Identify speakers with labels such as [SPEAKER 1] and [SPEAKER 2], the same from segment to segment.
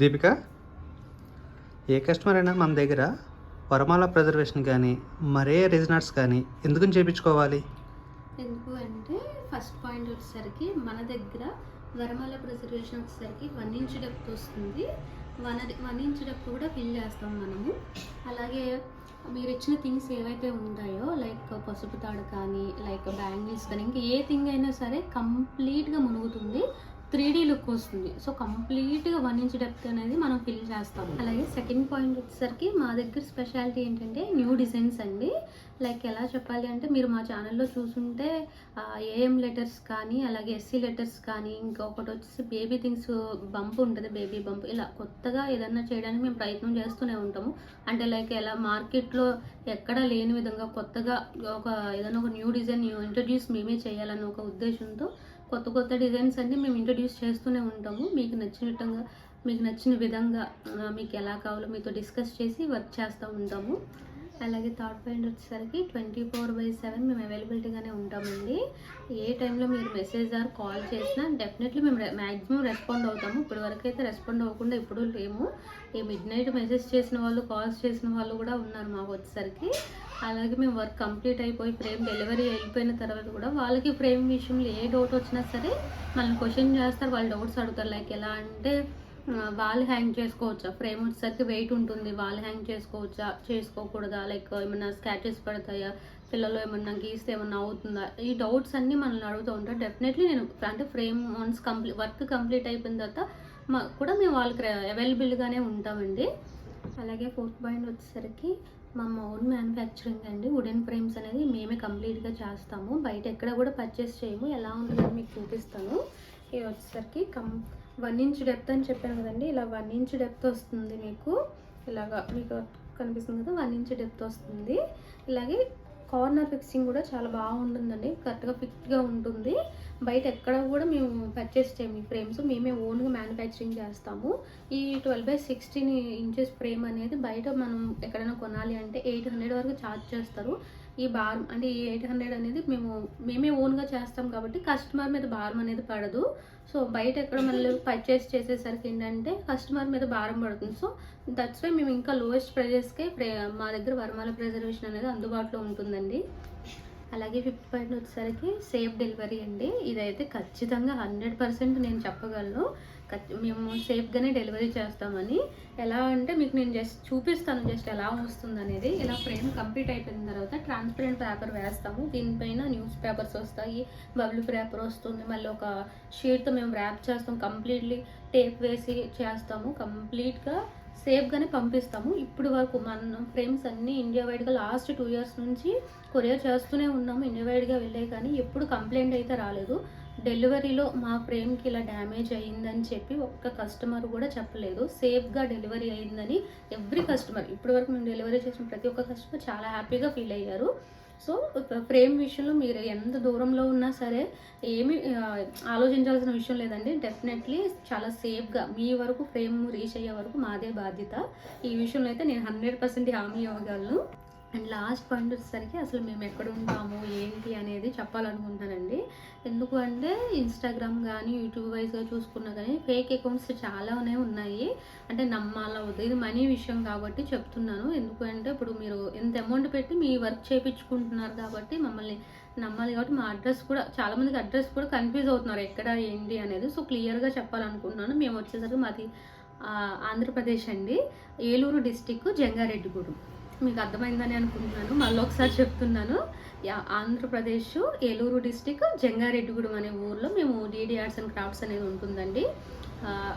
[SPEAKER 1] దీపిక ఏ customer అయినా మన దగ్గర వరమాల ప్రిజర్వేషన్ కానీ మరే రిజనట్స్ కానీ ఎందుకు చేయించుకోవాలి
[SPEAKER 2] ఎందుకు అంటే ఫస్ట్ పాయింట్ వచ్చేసరికి మన దగ్గర వరమాల ప్రిజర్వేషన్ వచ్చేసరికి వన్ ఇంచ్ డెప్త్ వస్తుంది. వన్ వన్ ఇంచ్ డెప్త్ కూడా ఫిల్ చేస్తాం మనము. అలాగే మీరు ఇచ్చిన థింగ్స్ ఏవైతే ఉంటాయో లైక్ పసుపు తాడు కానీ లైక్ బ్యాంగిల్స్ కానీ ఇంకా ఏ థింగ్ అయినా సరే కంప్లీట్గా మునుగుతుంది. త్రీ డీ లుక్ వస్తుంది. సో కంప్లీట్గా వన్ ఇంచ్ డెప్త్ అనేది మనం ఫిల్ చేస్తాం అలాగే సెకండ్ పాయింట్ వచ్చేసరికి మా దగ్గర స్పెషాలిటీ ఏంటంటే న్యూ డిజైన్స్ అండి. లైక్ ఎలా చెప్పాలి అంటే మీరు మా ఛానల్లో చూసుంటే ఏఎం లెటర్స్ కానీ అలాగే ఎస్సీ లెటర్స్ కానీ ఇంకొకటి వచ్చేసి బేబీ థింగ్స్ బంప్ ఉంటుంది బేబీ బంప్. ఇలా కొత్తగా ఏదన్నా చేయడానికి మేము ప్రయత్నం చేస్తూనే ఉంటాము. అంటే లైక్ ఎలా మార్కెట్లో ఎక్కడా లేని విధంగా కొత్తగా ఒక ఏదైనా ఒక న్యూ డిజైన్ ఇంట్రడ్యూస్ మేమే చేయాలన్న ఒక ఉద్దేశంతో కొత్త కొత్త డిజైన్స్ అన్నీ మేము ఇంట్రడ్యూస్ చేస్తూనే ఉంటాము. మీకు నచ్చినట్టుగా మీకు నచ్చిన విధంగా మీకు ఎలా కావాలో మీతో డిస్కస్ చేసి వర్క్ చేస్తూ ఉంటాము. అలాగే థర్డ్ పాయింట్ వచ్చేసరికి ట్వంటీ ఫోర్ బై సెవెన్ మేము అవైలబిలిటీగానే ఉంటామండి. ఏ టైంలో మీరు మెసేజ్ ఆర్ కాల్ చేసినా డెఫినెట్లీ మేము మ్యాక్సిమం రెస్పాండ్ అవుతాము. ఇప్పటి వరకు అయితే రెస్పాండ్ అవ్వకుండా ఇప్పుడు లేము. ఈ మిడ్ నైట్ మెసేజ్ చేసిన వాళ్ళు కాల్స్ చేసిన వాళ్ళు కూడా ఉన్నారు మాకు వచ్చేసరికి. అలాగే మేము వర్క్ కంప్లీట్ అయిపోయి ఫ్రేమ్ డెలివరీ అయిపోయిన తర్వాత కూడా వాళ్ళకి ఫ్రేమ్ విషయంలో ఏ డౌట్ వచ్చినా సరే మనల్ని క్వశ్చన్ చేస్తారు. వాళ్ళు డౌట్స్ అడుగుతారు. లైక్ ఎలా అంటే వాల్ వాళ్ళు హ్యాంగ్ చేసుకోవచ్చా? ఫ్రేమ్ వచ్చేసరికి వెయిట్ ఉంటుంది. వాళ్ళు హ్యాంగ్ చేసుకోవచ్చా? చేసుకోకూడదా? లైక్ ఏమైనా స్క్రాచెస్ పడతాయా? పిల్లలు ఏమన్నా గీస్తే ఏమన్నా అవుతుందా? ఈ డౌట్స్ అన్నీ మనల్ని అడుగుతూ ఉంటారు. డెఫినెట్లీ నేను అంటే frame once complete work complete అయిపోయిన తర్వాత మా కూడా మేము వాళ్ళకి అవైలబుల్గానే ఉంటామండి. అలాగే ఫోర్త్ పాయింట్ వచ్చేసరికి మా ఓన్ మ్యానుఫ్యాక్చరింగ్ అండి. వుడెన్ ఫ్రేమ్స్ అనేది మేమే కంప్లీట్గా చేస్తాము. బయట ఎక్కడ కూడా పర్చేస్ చేయము. ఎలా ఉంటుందని మీకు చూపిస్తాను. ఇది వచ్చేసరికి కం వన్ ఇంచ్ డెప్త్ అని చెప్పాను కదండి ఇలా వన్ ఇంచ్ డెప్త్ వస్తుంది మీకు. ఇలాగా మీకు కనిపిస్తుంది కదా వన్ ఇంచ్ డెప్త్ వస్తుంది. ఇలాగే కార్నర్ ఫిక్సింగ్ కూడా చాలా బాగుంటుందండి కరెక్ట్గా ఫిట్గా ఉంటుంది. బయట ఎక్కడ కూడా మేము పర్చేస్ చేయము ఈ ఫ్రేమ్స్ మేమే ఓన్గా మ్యానుఫ్యాక్చరింగ్ చేస్తాము. ఈ twelve by sixteen inches frame అనేది బయట మనం ఎక్కడైనా కొనాలి అంటే ఎయిట్ హండ్రెడ్ వరకు ఛార్జ్ చేస్తారు. ఈ భారం అంటే ఈ ఎయిట్ హండ్రెడ్ అనేది మేము మేమే ఓన్గా చేస్తాం కాబట్టి కస్టమర్ మీద భారం అనేది పడదు. సో బయట ఎక్కడ మళ్ళీ పర్చేస్ చేసేసరికి ఏంటంటే కస్టమర్ మీద భారం పడుతుంది. సో దట్స్ వై మేము ఇంకా లోయెస్ట్ ప్రైజెస్కే మా దగ్గర వరమాల ప్రిజర్వేషన్ అనేది అందుబాటులో ఉంటుందండి. అలాగే ఫిఫ్త్ పాయింట్ వచ్చేసరికి సేఫ్ డెలివరీ అండి. ఇదైతే ఖచ్చితంగా హండ్రెడ్ పర్సెంట్ నేను చెప్పగలను. మేము సేఫ్గానే డెలివరీ చేస్తామని. ఎలా అంటే మీకు నేను జస్ట్ చూపిస్తాను జస్ట్ ఎలా వస్తుంది అనేది ఇలా ఫ్రేమ్ కంప్లీట్ అయిపోయిన తర్వాత ట్రాన్స్పరెంట్ పేపర్ వేస్తాము. దీనిపైన న్యూస్ పేపర్స్ వస్తాయి. బబుల్ పేపర్ వస్తుంది. మళ్ళీ ఒక షీట్తో మేము ర్యాప్ చేస్తాం. కంప్లీట్లీ టేప్ వేసి చేస్తాము. కంప్లీట్గా సేఫ్గానే పంపిస్తాము. ఇప్పుడు వరకు మన ఫ్రేమ్స్ అన్నీ ఇండియా వైడ్గా లాస్ట్ టూ ఇయర్స్ నుంచి కొరియర్ చేస్తూనే ఉన్నాము. ఇండియా వైడ్గా వెళ్ళాయి కానీ ఎప్పుడు కంప్లైంట్ అయితే రాలేదు. డెలివరీలో మా ఫ్రేమ్కి ఇలా డ్యామేజ్ అయ్యిందని చెప్పి ఒక్క కస్టమర్ కూడా చెప్పలేదు. సేఫ్గా డెలివరీ అయిందని ఎవ్రీ కస్టమర్ ఇప్పటి వరకు మేము డెలివరీ చేసిన ప్రతి ఒక్క కస్టమర్ చాలా హ్యాపీగా ఫీల్ అయ్యారు. సో ఫ్రేమ్ విషయంలో మీరు ఎంత దూరంలో ఉన్నా సరే ఏమి ఆలోచించాల్సిన విషయం లేదండి. డెఫినెట్లీ చాలా సేఫ్గా మీ వరకు ఫ్రేమ్ రీచ్ అయ్యే వరకు మాదే బాధ్యత. ఈ విషయంలో అయితే నేను హండ్రెడ్ పర్సెంట్ హామీ ఇవ్వగలను. అండ్ లాస్ట్ పాయింట్ వచ్చేసరికి అసలు మేము ఎక్కడ ఉంటాము ఏంటి అనేది చెప్పాలనుకుంటానండి. ఎందుకు అంటే ఇన్స్టాగ్రామ్ కానీ యూట్యూబ్ వైజ్గా చూసుకున్నా కానీ ఫేక్ అకౌంట్స్ చాలానే ఉన్నాయి. అంటే నమ్మాలా ఇది మనీ విషయం కాబట్టి చెప్తున్నాను. ఎందుకంటే ఇప్పుడు మీరు ఎంత అమౌంట్ పెట్టి మీ వర్క్ చేయించుకుంటున్నారు కాబట్టి మమ్మల్ని నమ్మాలి కాబట్టి మా అడ్రస్ కూడా చాలామందికి అడ్రస్ కూడా కన్ఫ్యూజ్ అవుతున్నారు. ఎక్కడ ఏంటి అనేది. సో క్లియర్గా చెప్పాలనుకుంటున్నాను. మేము వచ్చేసరికి మాది ఆంధ్రప్రదేశ్ అండి. ఏలూరు డిస్టిక్ జంగారెడ్డిగూడెం. మీకు అర్థమైందని అనుకుంటున్నాను. మళ్ళీ ఒకసారి చెప్తున్నాను. యా- ఆంధ్రప్రదేశ్ ఏలూరు డిస్టిక్ జంగారెడ్డిగూడెం అనే ఊర్లో మేము డీడీ ఆర్ట్స్ అండ్ క్రాఫ్ట్స్ అనేది ఉంటుందండి.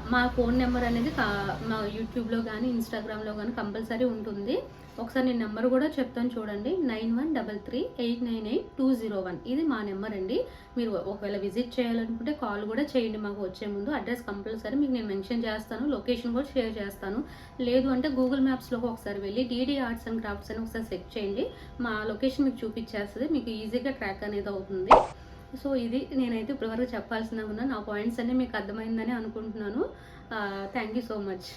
[SPEAKER 2] మా ఫోన్ నెంబర్ అనేది కా- మా యూట్యూబ్లో కానీ ఇన్స్టాగ్రామ్లో కానీ కంపల్సరీ ఉంటుంది. ఒకసారి నేను నెంబర్ కూడా చెప్తాను చూడండి. Nine one double three eight nine eight two zero one. ఇది మా నెంబర్ అండి. మీరు ఒకవేళ విజిట్ చేయాలనుకుంటే కాల్ కూడా చేయండి మాకు వచ్చే ముందు. అడ్రస్ కంపల్సరీ మీకు నేను మెన్షన్ చేస్తాను. లొకేషన్ కూడా షేర్ చేస్తాను. లేదు అంటే గూగుల్ మ్యాప్స్లో ఒకసారి వెళ్ళి డీడీ ఆర్ట్స్ అండ్ క్రాఫ్ట్స్ అని ఒకసారి చెక్ చేయండి. మా లొకేషన్ మీకు చూపించేస్తుంది. మీకు ఈజీగా ట్రాక్ అనేది అవుతుంది. సో ఇది నేనైతే ఇప్పటివరకు చెప్పాల్సిన ఉన్నాను నా పాయింట్స్ అన్నీ మీకు అర్థమైందని అనుకుంటున్నాను. Thank you so much